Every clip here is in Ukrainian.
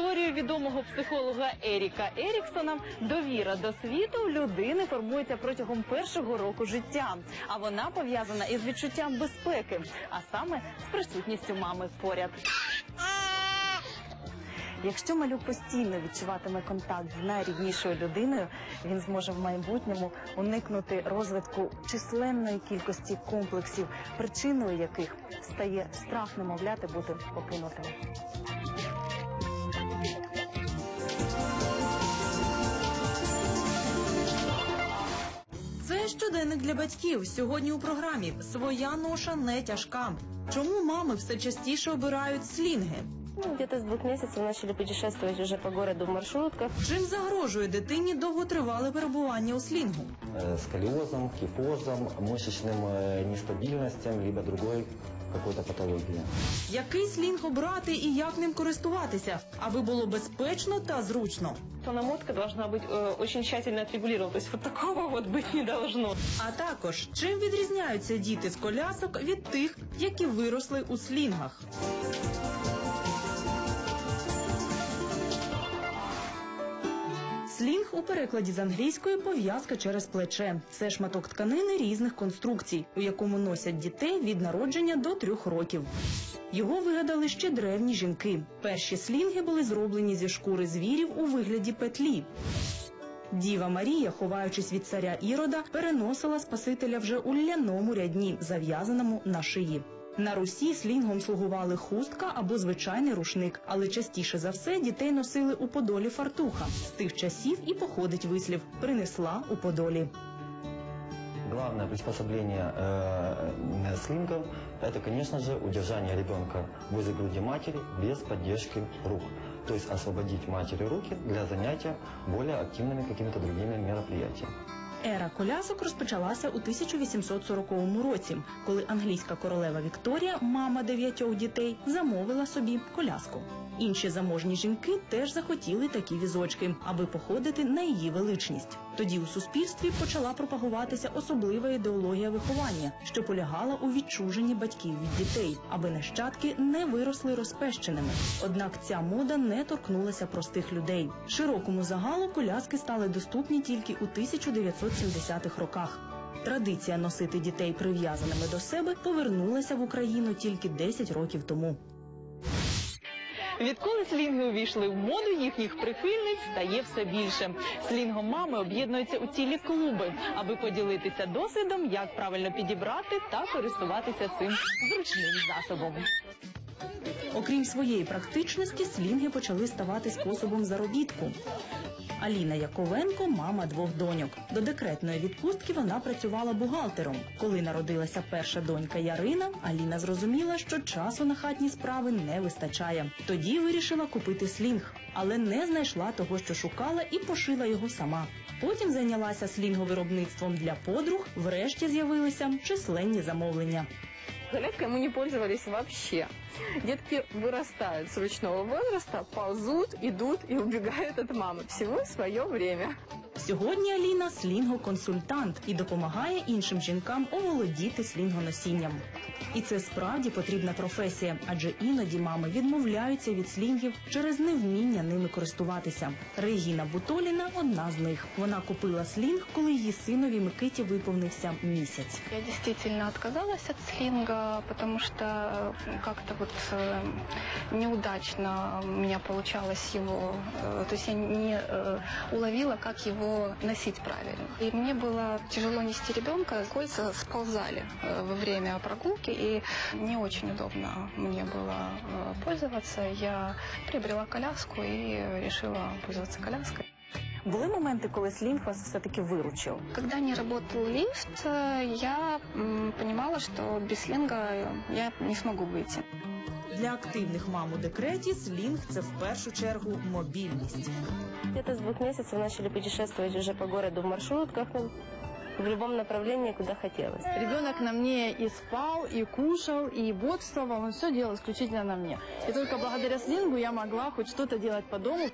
Згідно відомого психолога Еріка Еріксона, довіра до світу людини формується протягом першого року життя, а вона пов'язана із відчуттям безпеки, а саме з присутністю мами поряд. Якщо малюк постійно відчуватиме контакт з найріднішою людиною, він зможе в майбутньому уникнути розвитку численної кількості комплексів, причиною яких стає страх немовляти бути покинутим. щоденник для батьків. Сьогодні у програмі Своя ноша не тяжка. Чому мами все частіше обирають слінги? Ну, где-то с двух месяцев начали путешествовать уже по городу в маршрутках. Чим загрожує дитині довготривале перебування у слінгу? э, сколиозом, кифозом, мышечным э, нестабильностям, либо другой какой-то патологией. Який слінг обрати і як ним користуватися, аби було безпечно та зручно? Намотка должна быть э, очень тщательно отрегулирована. То есть вот такого вот быть не должно. А також чим відрізняються діти з колясок від тих, які виросли у слінгах? У перекладі з англійської пов'язка через плече. Це шматок тканини різних конструкцій, у якому носять дітей від народження до трьох років. Його вигадали ще древні жінки. Перші слінги були зроблені зі шкури звірів у вигляді петлі. Діва Марія, ховаючись від царя Ірода, переносила Спасителя вже у ляному рядні, зав'язаному на шиї. На Русі слінгом слугували хустка або звичайний рушник, але частіше за все дітей носили у подолі фартуха. З тих часів і походить вислів принесла у подолі. Главное приспособление э, слингов – это, конечно же, удержание ребенка возле груди матери без поддержки рук. То есть освободить матери руки для занятия более активными какими-то другими мероприятиями. Ера колясок розпочалася у 1840 році, коли англійська королева Вікторія, мама дев'ятьох дітей, замовила собі коляску. Інші заможні жінки теж захотіли такі візочки, аби походити на її величність. Тоді у суспільстві почала пропагуватися особлива ідеологія виховання, що полягала у відчуженні батьків від дітей, аби нащадки не виросли розпещеними. Однак ця мода не торкнулася простих людей. Широкому загалу коляски стали доступні тільки у 1970-х роках. Традиція носити дітей прив'язаними до себе повернулася в Україну тільки 10 років тому. Відколи слінги увійшли в моду, їхніх прихильниць стає все більше. Слінгом мами об'єднуються у цілі клуби, аби поділитися досвідом, як правильно підібрати та користуватися цим зручним засобом. Окрім своєї практичності, слінги почали ставати способом заробітку. Аліна Яковенко мама двох доньок. До декретної відпустки вона працювала бухгалтером. Коли народилася перша донька Ярина, Аліна зрозуміла, що часу на хатні справи не вистачає. Тоді вирішила купити слінг, але не знайшла того, що шукала, і пошила його сама. Потім зайнялася слінговиробництвом для подруг. Врешті з'явилися численні замовлення. Галеткой мы не пользовались вообще. Детки вырастают с ручного возраста, ползут, идут и убегают от мамы. Всего свое время. Сьогодні Аліна слінгоконсультант і допомагає іншим жінкам оволодіти слінгоносінням. І це справді потрібна професія, адже іноді мами відмовляються від слінгів через невміння ними користуватися. Регіна Бутоліна одна з них. Вона купила слінг, коли її синові Микиті виповнився місяць. Я действительно отказалась от слинга, потому что э, как-то вот э, неудачно у меня получалось его, э, то есть я не э, уловила, как его носить правильно. И мне было тяжело нести ребенка, кольца сползали э, во время прогулки, и не очень удобно мне было э, пользоваться. Я приобрела коляску и решила пользоваться коляской. Були моменти, коли слінг вас все-таки виручив. Когда не работал лифт, э, я м, понимала, что без слинга я не смогу выйти. Для активних мам у декреті слінг це в першу чергу мобільність. Где-то с двух месяцев начали путешествовать уже по городу в маршрутках, ну, в любом направлении, куда хотелось. Ребенок на мне и спал, и кушал, и бодствовал, он все делал исключительно на мне. И только благодаря слингу я могла хоть что-то делать по дому.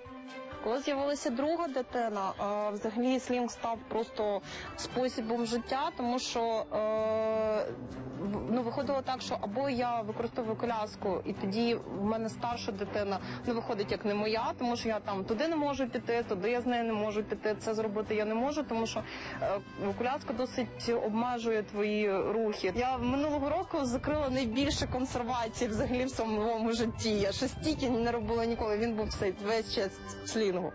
Коли з'явилася друга дитина, е, взагалі слінг став просто способом життя, тому що е, ну, виходило так, що або я використовую коляску, і тоді в мене старша дитина ну, виходить як не моя, тому що я там туди не можу піти, туди я з нею не можу піти. Це зробити я не можу, тому що е, коляска досить обмежує твої рухи. Я минулого року закрила найбільше консервації взагалі в своєму житті. Я ще стільки не робила ніколи. Він був цей весь час в слінгу.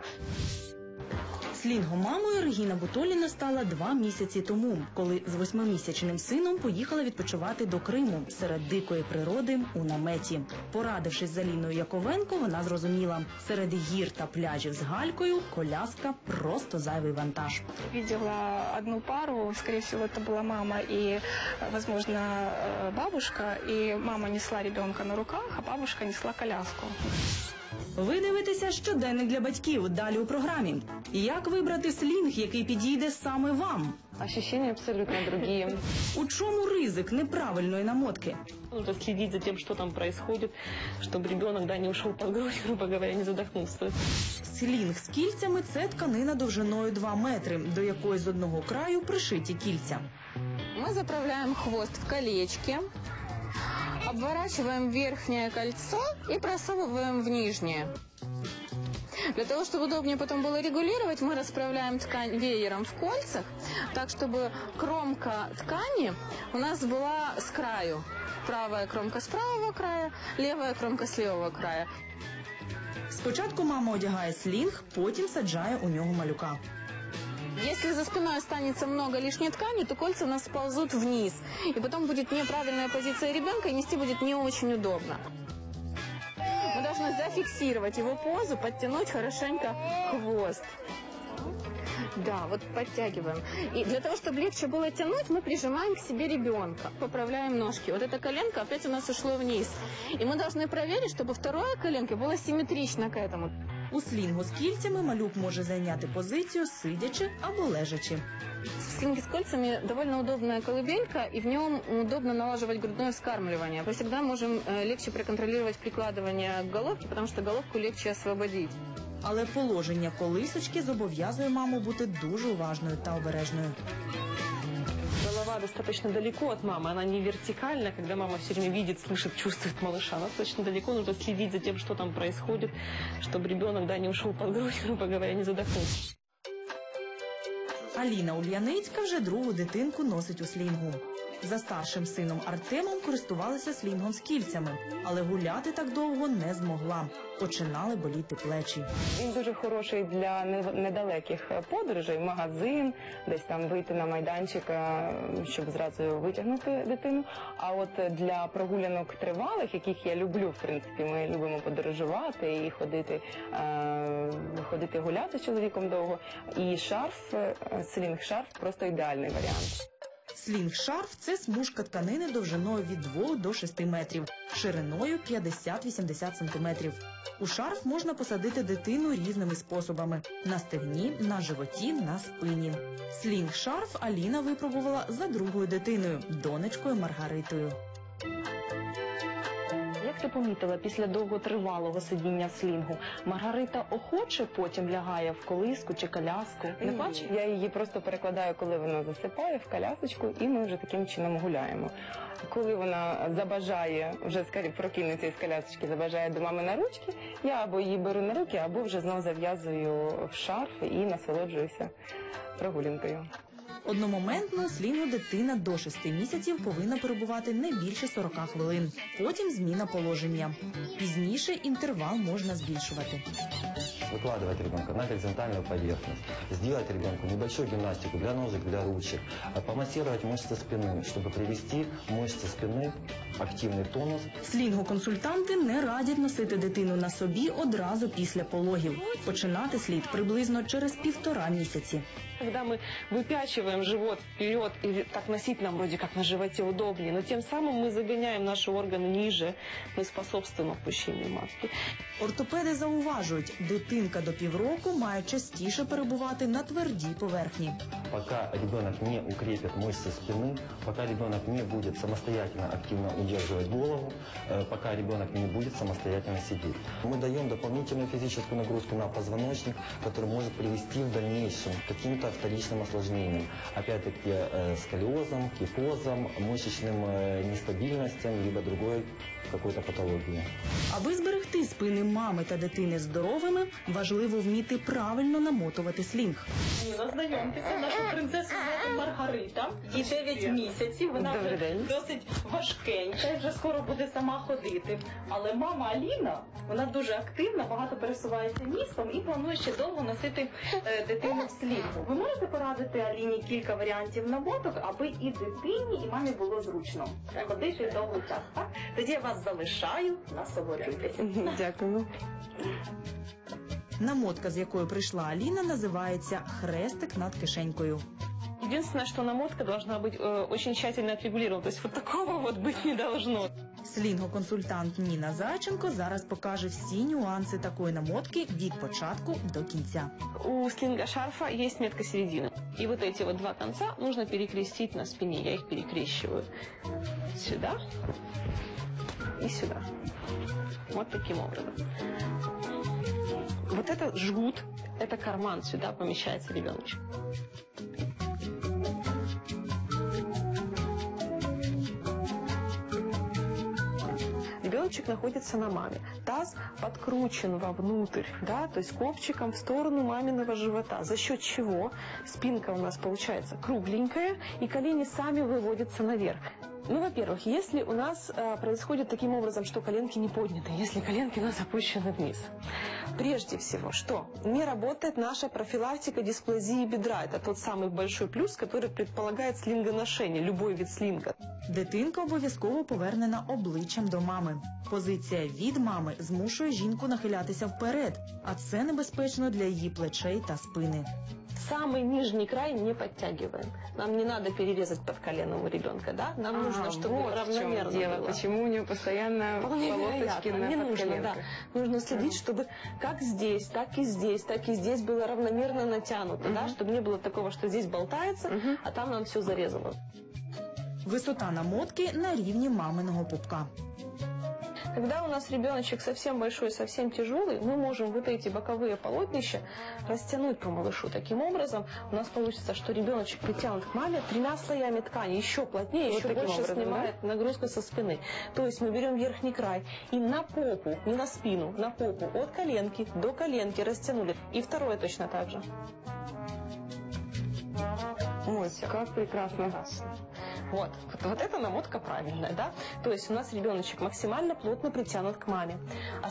Слінгомамою Регіна Бутоліна стала два місяці тому, коли з восьмимісячним сином поїхала відпочивати до Криму серед дикої природи у наметі. Порадившись з Аліною Яковенко, вона зрозуміла, серед гір та пляжів з галькою коляска просто зайвий вантаж. Видела одну пару, скорее всего, это была мама и, э, возможно, э, бабушка. И мама несла ребенка на руках, а бабушка несла коляску. Ви дивитеся щоденник для батьків далі у програмі. Як вибрати слінг, який підійде саме вам? Ощущения абсолютно другие. У чому ризик неправильної намотки? Нужно следить за тем, что там происходит, чтобы ребенок да, не ушел под грудь, грубо говоря, не задохнулся. Слінг з кільцями це тканина довжиною 2 метри, до якої з одного краю пришиті кільця. Мы заправляем хвост в колечки, обворачиваем верхнее кольцо и просовываем в нижнее. Для того, чтобы удобнее потом было регулировать, мы расправляем ткань веером в кольцах, так чтобы кромка ткани у нас была с краю. Правая кромка с правого края, левая кромка с левого края. Спочатку мама одягає слінг, потім саджає у нього малюка. Если за спиной останется много лишней ткани, то кольца у нас сползут вниз. И потом будет неправильная позиция ребенка, и нести будет не очень удобно. Мы должны зафиксировать его позу, подтянуть хорошенько хвост. Да, вот подтягиваем. И для того, чтобы легче было тянуть, мы прижимаем к себе ребенка. Поправляем ножки. Вот эта коленка опять у нас ушло вниз. И мы должны проверить, чтобы второе коленко было симметрично к этому. У слінгу з кільцями малюк може зайняти позицію сидячи або лежачи. Слинги с кольцами довольно удобная колыбелька, и в нем удобно налаживать грудное вскармливание. Мы всегда можем э, легче проконтролировать прикладывание к головке, потому что головку легче освободить. Але положення колисочки зобов'язує маму бути дуже уважною та обережною. Голова достаточно далеко от мамы, она не вертикальна, когда мама все время видит, слышит, чувствует малыша. Она достаточно далеко, нужно следить за тем, что там происходит, чтобы ребенок да, не ушел под грудь, грубо говоря, не задохнулся. Аліна Ульяницька вже другу дитинку носить у слінгу. За старшим сином Артемом користувалася слінгом з кільцями, але гуляти так довго не змогла. Починали боліти плечі. Він дуже хороший для не- недалеких подорожей, магазин, десь там вийти на майданчик, е, щоб зразу витягнути дитину. А от для прогулянок тривалих, яких я люблю, в принципі, ми любимо подорожувати і ходити, е, ходити гуляти з чоловіком довго. І шарф, е, слінг шарф просто ідеальний варіант. Слінг-шарф це смужка тканини довжиною від 2 до 6 метрів, шириною 50-80 сантиметрів. У шарф можна посадити дитину різними способами: на стегні, на животі, на спині. Слінг-шарф Аліна випробувала за другою дитиною, донечкою Маргаритою. Помітила після довготривалого сидіння в слінгу, Маргарита охоче потім лягає в колиску чи коляску? Не плаче? Я її просто перекладаю, коли вона засипає в колясочку, і ми вже таким чином гуляємо. Коли вона забажає, вже прокинеться із колясочки, забажає до мами на ручки, я або її беру на руки, або вже знову зав'язую в шарф і насолоджуюся прогулянкою. Одномоментно у слінгу дитина до 6 місяців повинна перебувати не більше 40 хвилин. Потім зміна положення. Пізніше інтервал можна збільшувати. Выкладывать ребенка на горизонтальную поверхность, сделать ребенку небольшую гимнастику для ножек, для ручек, а помассировать мышцы спины, чтобы привести мышцы спины в активный тонус. Слінгоконсультанти не радять носити дитину на собі одразу після пологів. Починати слід приблизно через півтора місяці. Когда мы выпячиваем вытягиваем живот вперед, и так носить нам вроде как на животе удобнее, но тем самым мы загоняем наши органы ниже, мы способствуем опущению матки. Ортопеди зауважують, дитинка до півроку має частіше перебувати на твердій поверхні. Пока ребенок не укрепит мышцы спины, пока ребенок не будет самостоятельно активно удерживать голову, э, пока ребенок не будет самостоятельно сидеть. Мы даем дополнительную физическую нагрузку на позвоночник, который может привести в дальнейшем к каким-то вторичным осложнениям. Опять-таки э, сколиозом, кифозом, мышечным э, нестабильностям, либо другой какой-то патологии. Аби зберегти спини мами та дитини здоровими, важливо вміти правильно намотувати слінг. Знайомтеся, нашу принцесу звати Маргарита. Їй 9 місяців. Вона Добрий вже день. досить важкенька, вже скоро буде сама ходити. Але мама Аліна, вона дуже активна, багато пересувається містом і планує ще довго носити е, дитину в слінгу. Ви можете порадити Аліні кілька варіантів намоток, аби і дитині, і мамі було зручно ходити довгий час. Так? Тоді я вас залишаю, насолоджуйтеся. Дякую. Намотка, з якою прийшла Аліна, називається хрестик над кишенькою. Единственное, что намотка должна быть э, очень тщательно отрегулирована, то есть вот такого вот быть не должно. Слінгоконсультант Ніна Зайченко зараз покаже всі нюанси такої намотки від початку до кінця. У слинга шарфа есть метка середины. И вот эти вот два конца нужно перекрестить на спине. Я их перекрещиваю сюда и сюда. Вот таким образом. Вот это жгут, это карман, сюда помещается ребеночек. Ребеночек находится на маме. Таз подкручен вовнутрь, да, то есть копчиком в сторону маминого живота. За счет чего спинка у нас получается кругленькая и колени сами выводятся наверх. Ну, во-первых, если у нас э, происходит таким образом, что коленки не подняты, если коленки у нас опущены вниз, прежде всего, что не работает наша профилактика дисплазии бедра. Это тот самый большой плюс, который предполагает слингоношение, любой вид слинга. Дитинка обов'язково повернена обличчям до мами. Позиція від мами змушує жінку нахилятися вперед, а це небезпечно для її плечей та спини. Самый нижний край не подтягиваем. Нам не надо перерезать под коленом у ребенка, да? Нам нужно, чтобы равномерно было. Почему у нее постоянно Вполне полосочки вероятно. на Не нужно, да. Нужно следить, чтобы как здесь, так и здесь, так и здесь было равномерно натянуто, да, чтобы не было такого, что здесь болтается, Мгм. а там нам все зарезало. Висота намотки на рівні маминого пупка. Когда у нас ребеночек совсем большой, совсем тяжелый, мы можем вот эти боковые полотнища растянуть по малышу. Таким образом, у нас получится, что ребеночек притянут к маме тремя слоями ткани, еще плотнее, Вот еще больше образом, снимает нагрузку со спины. То есть мы берем верхний край и на попу, не на спину, на попу, от коленки до коленки растянули. И второе точно так же. Ой, как прекрасно. Вот. вот, вот эта намотка правильная, да? То есть у нас ребеночек максимально плотно притянут к маме.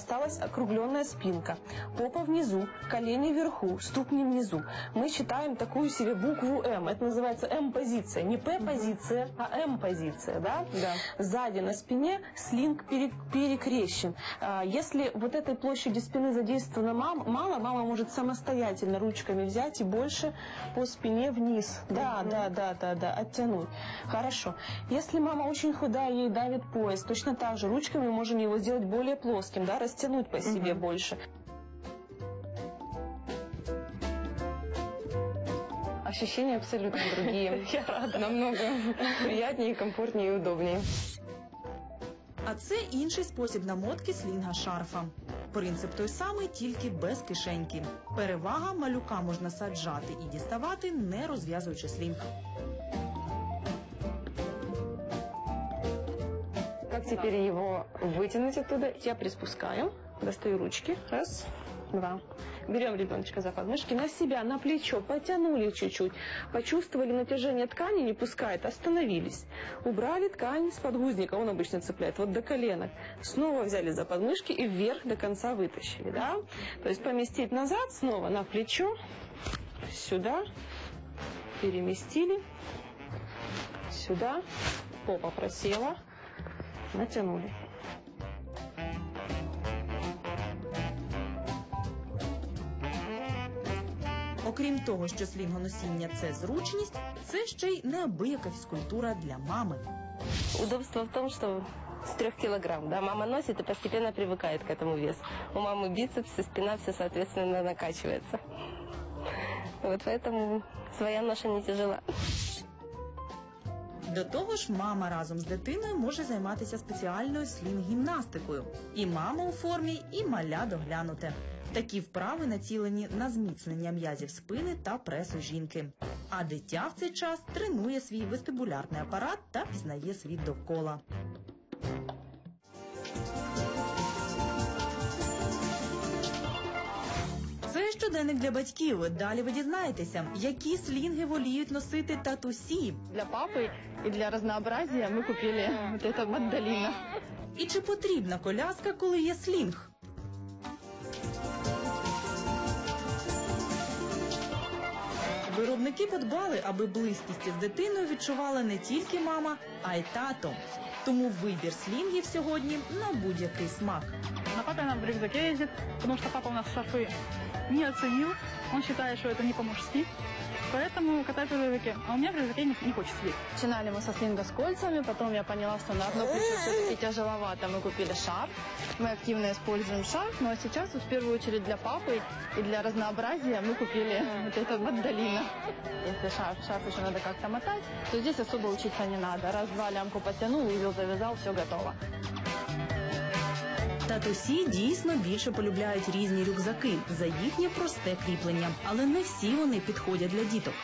Осталась округленная спинка, попа внизу, колени вверху, ступни внизу. Мы считаем такую себе букву М. Это называется М-позиция. Не П-позиция, а М-позиция, да? Да. Сзади на спине слинг пере- перекрещен. А, Если вот этой площади спины задействовано мало, мама может самостоятельно ручками взять и больше по спине вниз. Да, да, да, да, да, оттянуть. Хорошо. Если мама очень худая, ей давит пояс, точно так же ручками мы можем его сделать более плоским, да, растянуть по себе Мгм. больше. Ощущения абсолютно другие. Я рада. Намного приятнее, комфортнее и удобнее. А це інший спосіб намотки слінга шарфа. Принцип той самий, тільки без кишеньки. Перевага малюка можна саджати і діставати, не розв'язуючи слінг. Теперь его вытянуть оттуда? Я приспускаю, достаю ручки. Раз, два. Берем ребеночка за подмышки на себя, на плечо, потянули чуть-чуть. Почувствовали натяжение ткани, не пускает, остановились. Убрали ткань с подгузника, он обычно цепляет, вот до коленок. Снова взяли за подмышки и вверх до конца вытащили, да? То есть поместить назад, снова на плечо, сюда, переместили, сюда, попа просела, натянули. Окрім того, що слінгоносіння це зручність, це ще й неабияка фізкультура для мами. Удобство в том, что с трех килограмм, да, мама носит и постепенно привыкает к этому весу. У мамы бицепсы, спина все, соответственно, накачивается. Вот поэтому своя ноша не тяжела. До того ж, мама разом з дитиною може займатися спеціальною слінг-гімнастикою. І мама у формі, і маля доглянуте. Такі вправи націлені на зміцнення м'язів спини та пресу жінки. А дитя в цей час тренує свій вестибулярний апарат та пізнає світ довкола. щоденник для батьків. Далі ви дізнаєтеся, які слінги воліють носити татусі, Для папы и для разнообразия мы купили вот это мандолина. і чи потрібна коляска, коли є слінг. Виробники подбали, аби близькість із дитиною відчувала не тільки мама, а й тато. Тому вибір слінгів сьогодні на будь-який смак. На папе она в рюкзаке ездит, потому что папа у нас шарфы не оценил. Он считает, что это не по-мужски. Поэтому катает в рюкзаке. А у меня в рюкзаке не, не хочет сидеть. Начинали мы со слинга с кольцами, потом я поняла, что на одно плечо все-таки тяжеловато. Мы купили шарф. Мы активно используем шарф, но сейчас вот в первую очередь для папы и для разнообразия мы купили вот это мандолина. Если шарф, шарф еще надо как-то мотать, то здесь особо учиться не надо. Раз-два лямку потянул, узел завязал, все готово. Татусі дійсно більше полюбляють різні рюкзаки за їхнє просте кріплення, але не всі вони підходять для діток.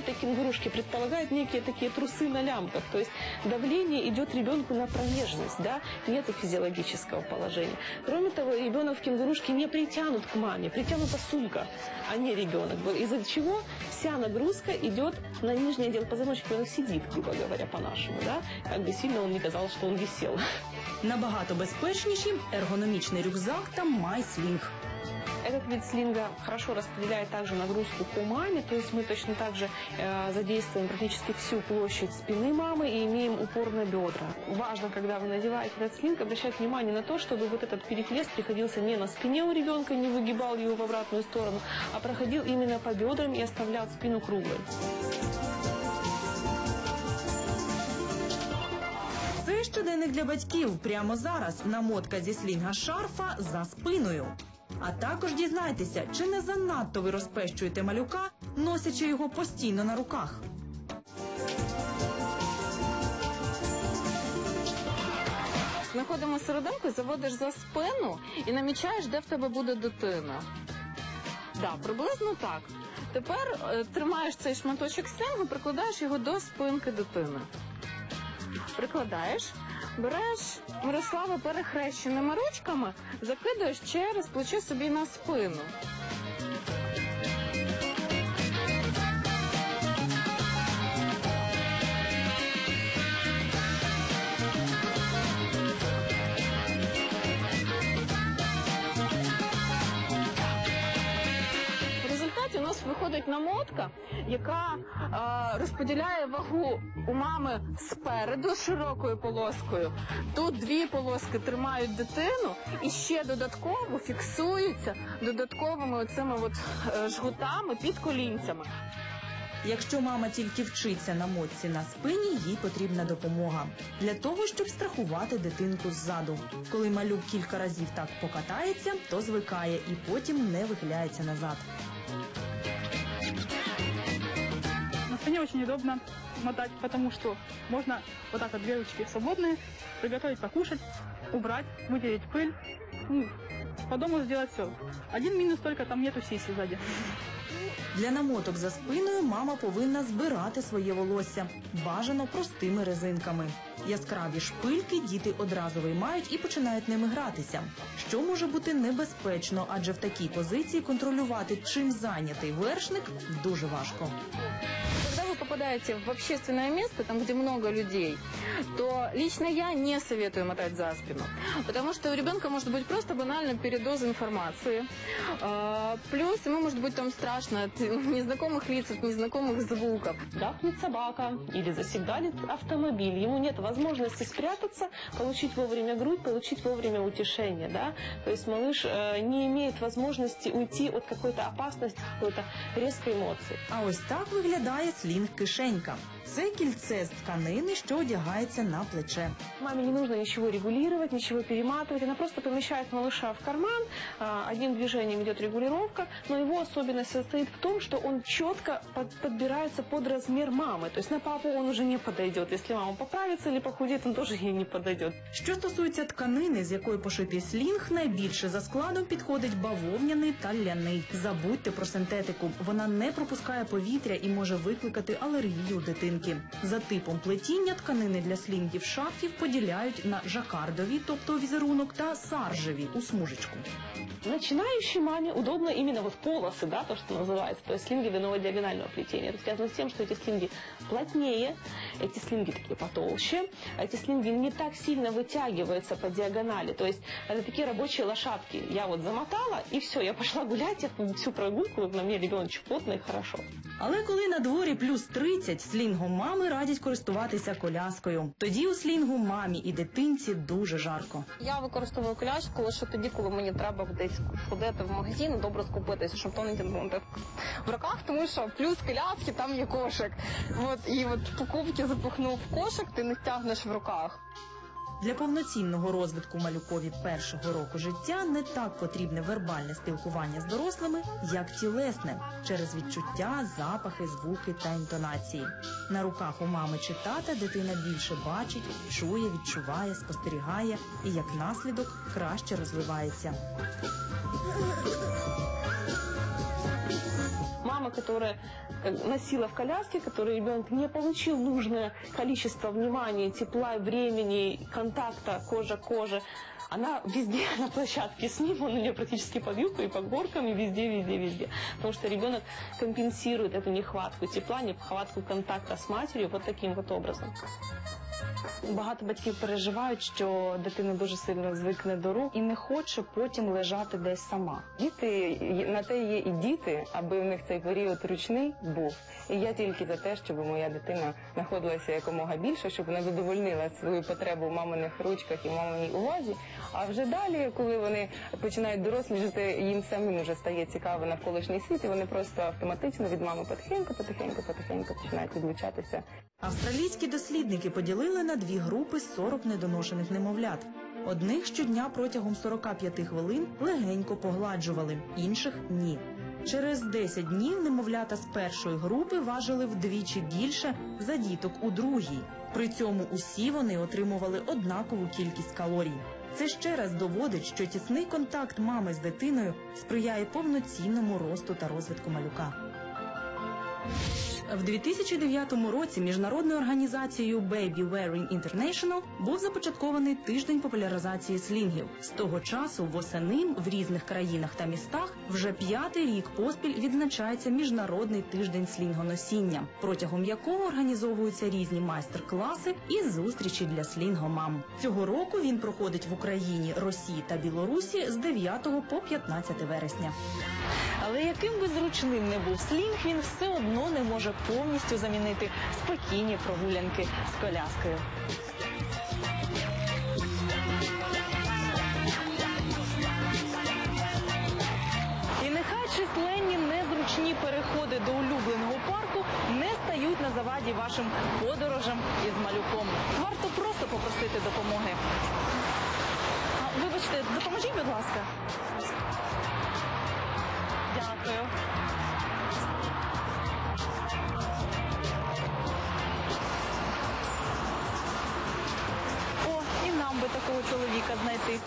этой кенгурушки предполагает некие такие трусы на лямках, то есть давление идет ребенку на промежность, да, нет физиологического положения. Кроме того, ребенок в кенгурушке не притянут к маме, притянута сумка, а не ребенок, Вот из-за чего вся нагрузка идет на нижний отдел позвоночника, он сидит, грубо говоря, по-нашему, да, как бы сильно он не казалось, что он висел. Набагато безпечніші ергономічний рюкзак та майслінг. Этот вид слинга хорошо распределяет также нагрузку по маме, то есть мы точно так же э, задействуем практически всю площадь спины мамы и имеем упор на бедра. Важно, когда вы надеваете этот слинг, обращать внимание на то, чтобы вот этот перехлест приходился не на спине у ребенка, не выгибал его в обратную сторону, а проходил именно по бедрам и оставлял спину круглой. Це щоденник для батьків. Прямо зараз намотка зі слінга шарфа за спиною. А також дізнайтеся, чи не занадто ви розпещуєте малюка, носячи його постійно на руках. Знаходимо серединку, заводиш за спину і намічаєш, де в тебе буде дитина. Да, приблизно так. Тепер е, тримаєш цей шматочок слінгу, прикладаєш його до спинки дитини. Прикладаєш, береш Мирослава перехрещеними ручками, закидуєш через плече собі на спину. Виходить намотка, яка е, розподіляє вагу у мами спереду широкою полоскою. Тут дві полоски тримають дитину і ще додатково фіксуються додатковими оцими от е, жгутами під колінцями. Якщо мама тільки вчиться на моці на спині, їй потрібна допомога для того, щоб страхувати дитинку ззаду. Коли малюк кілька разів так покатається, то звикає і потім не вихиляється назад. На спине очень удобно мотать, потому что можно вот так вот две ручки свободные, приготовить покушать, убрать, вытереть пыль. Ну, по дому сделать все. Один минус только там нету сиси сзади. Для намоток за спиною мама повинна збирати своє волосся, бажано простими резинками. Яскраві шпильки діти одразу виймають і починають ними гратися, що може бути небезпечно, адже в такій позиції контролювати, чим зайнятий вершник, дуже важко. Попадаете в общественное место, там, где много людей, то лично я не советую мотать за спину. Потому что у ребенка может быть просто банально передоз информации. А, Плюс ему может быть там страшно от незнакомых лиц, от незнакомых звуков. Гахнет собака или заседалит автомобиль. Ему нет возможности спрятаться, получить вовремя грудь, получить вовремя утешение. Да? То есть малыш э, не имеет возможности уйти от какой-то опасности, какой-то резкой эмоции. А ось так виглядає слінг-кишенька. Це кільце з тканини, що одягається на плече. Маме не нужно ничего регулировать, ничего перематывать. Она просто помещает малыша в карман. а, Одним движением идет регулировка. Но его особенность состоит в том, что он четко под- подбирается под размер мамы. То есть на папу он уже не подойдет. Если мама поправится или похудеет, он тоже ей не подойдет. Що стосується тканини, з якої пошитий слінг, найбільше за складом підходить бавовняний та ляний. Забудьте про синтетику. Вона не пропускає повітря і може викликати алергію у дитинки. За типом плетіння тканини для слінгів шафів поділяють на жакардові, тобто візерунок, та саржеві у смужечку. Начинающей маме удобно именно вот полосы, да, то, что называется, то есть слинги двойного диагонального плетения. Это связано с тем, что эти слинги плотнее, эти слинги такие потолще, а эти слинги не так сильно вытягиваются по диагонали. То есть это такие рабочие лошадки. Я вот замотала, и все, я пошла гулять, я всю прогулку, на мне ребеночек плотно и хорошо. Але коли на дворі плюс 30, слінгом мами радять користуватися коляскою. Тоді у слінгу мамі і дитинці дуже жарко. Я використовую коляску лише тоді, коли мені треба десь ходити в магазин, добре скупитися, щоб то не тягнути в руках, тому що плюс коляски там є кошик. От і от покупки запихнув в кошик, ти не тягнеш в руках. Для повноцінного розвитку малюкові першого року життя не так потрібне вербальне спілкування з дорослими, як тілесне, через відчуття, запахи, звуки та інтонації. На руках у мами чи тата дитина більше бачить, чує, відчуває, спостерігає і як наслідок краще розвивається. Мама, которая как, носила в коляске, который ребенок не получил нужное количество внимания, тепла, времени, контакта кожа к коже, она везде на площадке с ним, он ее практически по вилку и по горкам, и везде, везде, везде. Потому что ребенок компенсирует эту нехватку тепла, нехватку контакта с матерью вот таким вот образом. Багато батьків переживають, що дитина дуже сильно звикне до рук і не хоче потім лежати десь сама. Діти на те є і діти, аби в них цей період ручний був. І я тільки за те, щоб моя дитина знаходилася якомога більше, щоб вона задовольнила свою потребу в маминих ручках і маминій увазі. А вже далі, коли вони починають дорослішати, їм самим вже стає цікаво навколишній світ, і вони просто автоматично від мами потихеньку, потихеньку, потихеньку починають відлучатися. Австралійські дослідники поділили на дві групи 40 недоношених немовлят. Одних щодня протягом 45 хвилин легенько погладжували, інших ні. Через 10 днів немовлята з першої групи важили вдвічі більше за діток у другій. При цьому усі вони отримували однакову кількість калорій. Це ще раз доводить, що тісний контакт мами з дитиною сприяє повноцінному росту та розвитку малюка. В 2009 році міжнародною організацією Baby Wearing International був започаткований тиждень популяризації слінгів. З того часу восени в різних країнах та містах вже п'ятий рік поспіль відзначається міжнародний тиждень слінгоносіння, протягом якого організовуються різні майстер-класи і зустрічі для слінгомам. Цього року він проходить в Україні, Росії та Білорусі з 9 по 15 вересня. Але яким би зручним не був слінг, він все одно не може повністю замінити спокійні прогулянки з коляскою. І нехай численні незручні переходи до улюбленого парку не стають на заваді вашим подорожам із малюком. Варто просто попросити допомоги. А, вибачте, допоможіть, будь ласка. Дякую. О, і нам би такого чоловіка знайти.